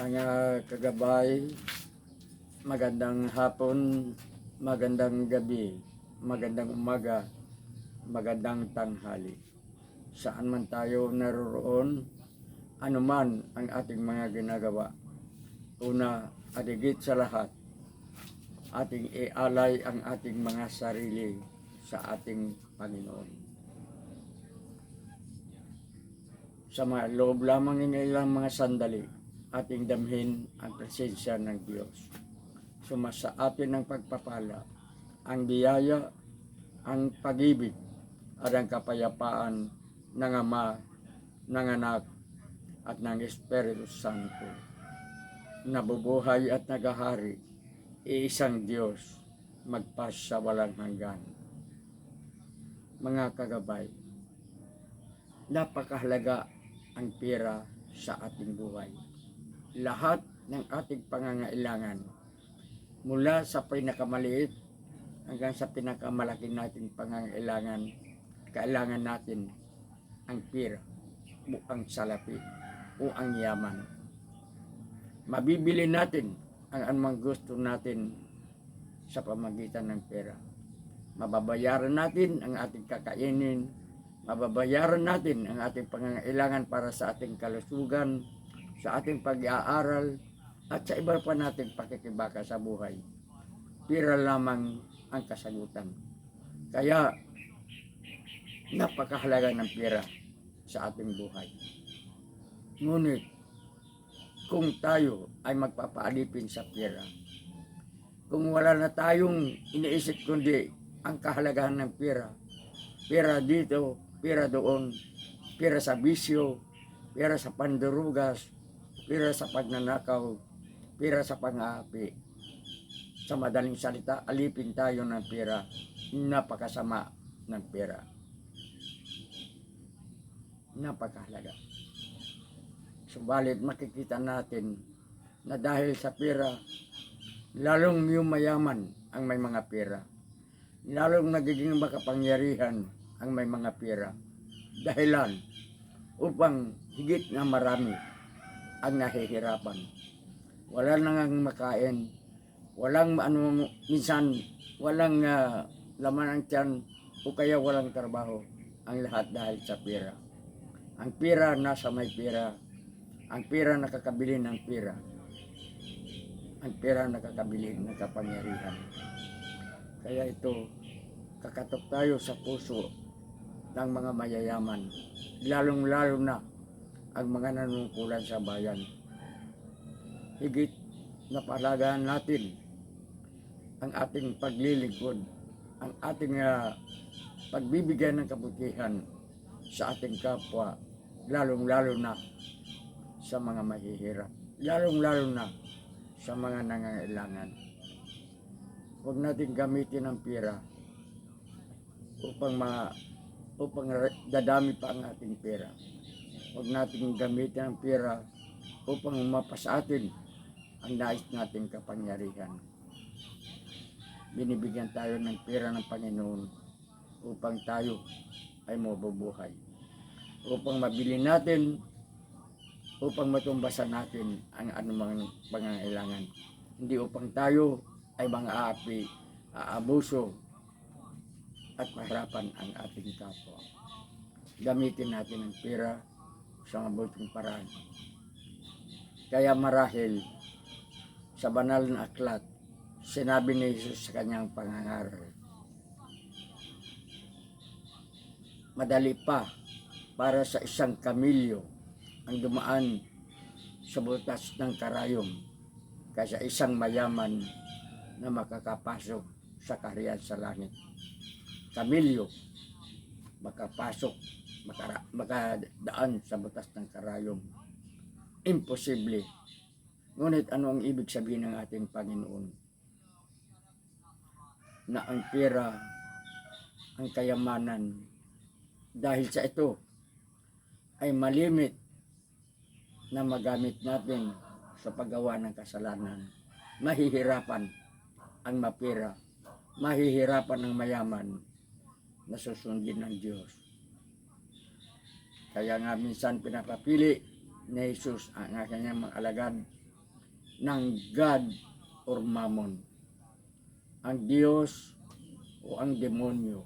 mga kagabay, magandang hapon, magandang gabi, magandang umaga, magandang tanghali. Saan man tayo naroroon, anuman ang ating mga ginagawa. Una, at higit sa lahat, ating ialay ang ating mga sarili sa ating Panginoon. Sa mga loob lamang ng ilang mga sandali, ating damhin ang presensya ng Diyos. Sumasa atin ang pagpapala, ang biyaya, ang pag-ibig, at ang kapayapaan ng Ama, ng Anak, at ng Espiritu Santo. Nabubuhay at nagahari, iisang Diyos, magpas sa walang hanggan. Mga kagabay, napakahalaga ang pera sa ating buhay. Lahat ng ating pangangailangan, mula sa pinakamaliit hanggang sa pinakamalaking nating pangangailangan, kailangan natin ang pera o ang salapi o ang yaman. Mabibili natin ang anumang gusto natin sa pamagitan ng pera. Mababayaran natin ang ating kakainin, mababayaran natin ang ating pangangailangan para sa ating kalusugan, sa ating pag-aaral, at sa iba pa nating pakikibaka sa buhay. Pira lamang ang kasagutan. Kaya, napakahalaga ng pera sa ating buhay. Ngunit, kung tayo ay magpapaalipin sa pera, kung wala na tayong iniisip kundi ang kahalagahan ng pera, pera dito, pera doon, pera sa bisyo, pera sa pandurugas, pera sa pagnanakaw, pera sa pang-aapi. Sa madaling salita, alipin tayo ng pera, napakasama ng pera. Napakahalaga. Subalit makikita natin na dahil sa pera, lalong yumayaman ang may mga pera. Lalong nagiging makapangyarihan ang may mga pera. Dahilan upang higit na marami ang nahihirapan. Wala nang makain, walang ano, minsan walang ah, laman ang tiyan o kaya walang trabaho. Ang lahat dahil sa pera. Ang pera nasa may pera. Ang pera nakakabili ng pera. Ang pera nakakabili ng kapangyarihan. Kaya ito, kakatok tayo sa puso ng mga mayayaman, lalong-lalo na ang mga nanungkulan sa bayan. Higit na palagaan natin ang ating paglilingkod, ang ating ah, pagbibigay ng kabutihan sa ating kapwa, lalong-lalo na sa mga mahihirap, lalong-lalo na sa mga nangangailangan. Huwag natin gamitin ang pera upang mga upang dadami pa ang ating pera. Huwag natin gamitin ang pera upang mapas atin ang nais nating kapangyarihan. Binibigyan tayo ng pera ng Panginoon upang tayo ay mabubuhay. Upang mabili natin, upang matumbasan natin ang anumang pangangailangan. Hindi upang tayo ay mga aapi, aabuso, at mahirapan ang ating kapwa. Gamitin natin ang pera sa mabuting paraan. Kaya marahil sa banal na aklat, sinabi ni Jesus sa kanyang pangangaral, madali pa para sa isang kamilyo ang dumaan sa butas ng karayom kaysa isang mayaman na makakapasok sa kaharian sa langit kamilyo makapasok, makara, makadaan sa butas ng karayom. Imposible. Ngunit ano ang ibig sabihin ng ating Panginoon? Na ang pera, ang kayamanan, dahil sa ito, ay malimit na magamit natin sa paggawa ng kasalanan. Mahihirapan ang mapira mahihirapan ng mayaman na susundin ng Diyos. Kaya nga minsan pinapapili ni Jesus ang kanyang mga alagad ng God or Mammon. Ang Diyos o ang demonyo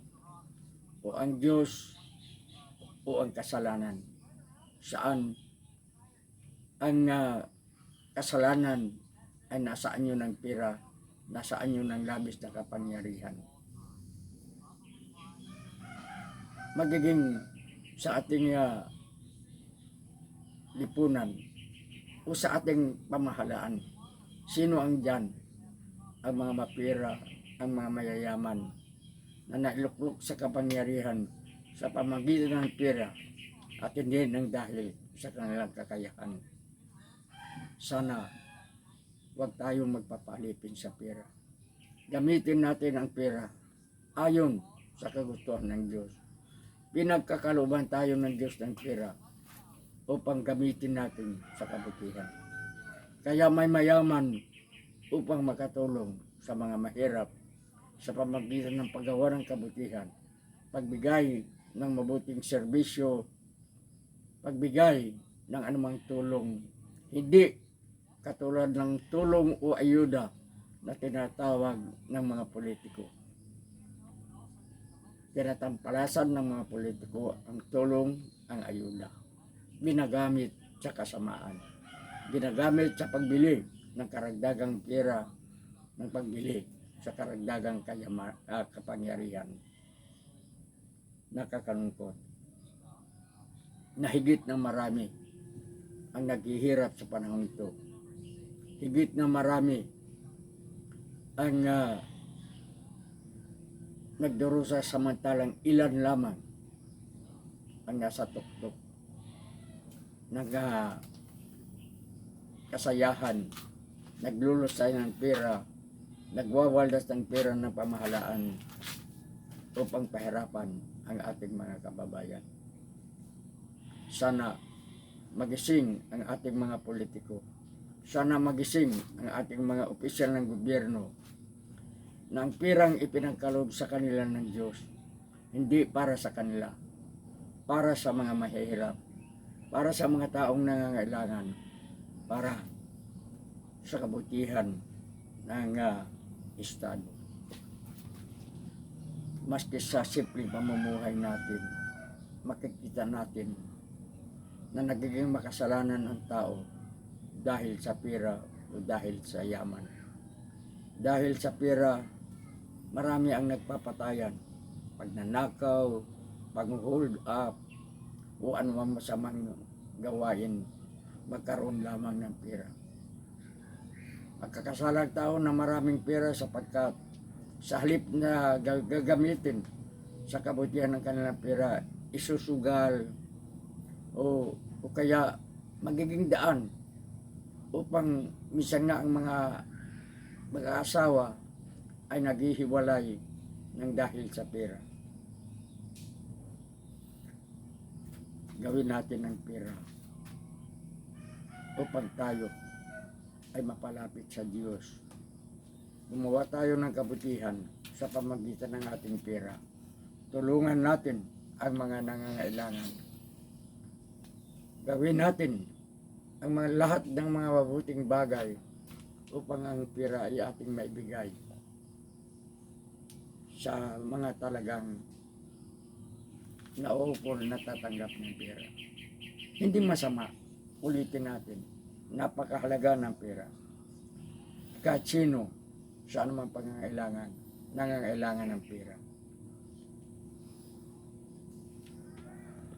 o ang Diyos o ang kasalanan. Saan ang ah, kasalanan ay nasa anyo ng pira, nasa anyo ng labis na kapangyarihan. Magiging sa ating ah, lipunan o sa ating pamahalaan, sino ang dyan? Ang mga mapira, ang mga mayayaman na nailuklok sa kapangyarihan sa pamagitan ng pera at hindi ng dahil sa kanilang kakayahan. Sana huwag tayong magpapalipin sa pera. Gamitin natin ang pera ayon sa kagustuhan ng Diyos. Pinagkakaluban tayo ng Diyos ng pera upang gamitin natin sa kabutihan. Kaya may mayaman upang makatulong sa mga mahirap sa pamagitan ng paggawa ng kabutihan, pagbigay ng mabuting serbisyo, pagbigay ng anumang tulong, hindi katulad ng tulong o ayuda na tinatawag ng mga politiko. Tinatampalasan ng mga politiko ang tulong, ang ayuda. Ginagamit sa kasamaan. Ginagamit sa pagbili ng karagdagang pera ng pagbili sa karagdagang kayama, ah, kapangyarihan. Nakakalungkot na higit ng marami ang naghihirap sa panahon ito. Higit na marami ang ah, nagdurusa samantalang ilan lamang ang nasa tuktok. Nag ah, kasayahan, naglulusay ng pera, nagwawaldas ng pera ng pamahalaan upang pahirapan ang ating mga kababayan. Sana magising ang ating mga politiko. Sana magising ang ating mga opisyal ng gobyerno na ang pirang ipinagkaloob sa kanila ng Diyos, hindi para sa kanila, para sa mga mahihirap, para sa mga taong nangangailangan, para sa kabutihan ng ah, Estado. Maski sa simpleng pamumuhay natin, makikita natin na nagiging makasalanan ang tao dahil sa pera o dahil sa yaman. Dahil sa pera, marami ang nagpapatayan. Pagnanakaw, pag-hold up, o anumang masamang gawain, magkaroon lamang ng pera. Magkakasalang tao na maraming pera sapagkat sa halip na gag- gagamitin sa kabutihan ng kanilang pera, isusugal o, o kaya magiging daan upang minsan nga ang mga mag-aasawa ay naghihiwalay ng dahil sa pera. Gawin natin ng pera upang tayo ay mapalapit sa Diyos. Gumawa tayo ng kabutihan sa pamagitan ng ating pera. Tulungan natin ang mga nangangailangan. Gawin natin ang mga lahat ng mga mabuting bagay upang ang pera ay ating maibigay sa mga talagang nauupol na tatanggap ng pera. Hindi masama, ulitin natin, napakahalaga ng pera. Kahit sino, sa anumang pangangailangan, nangangailangan ng pera.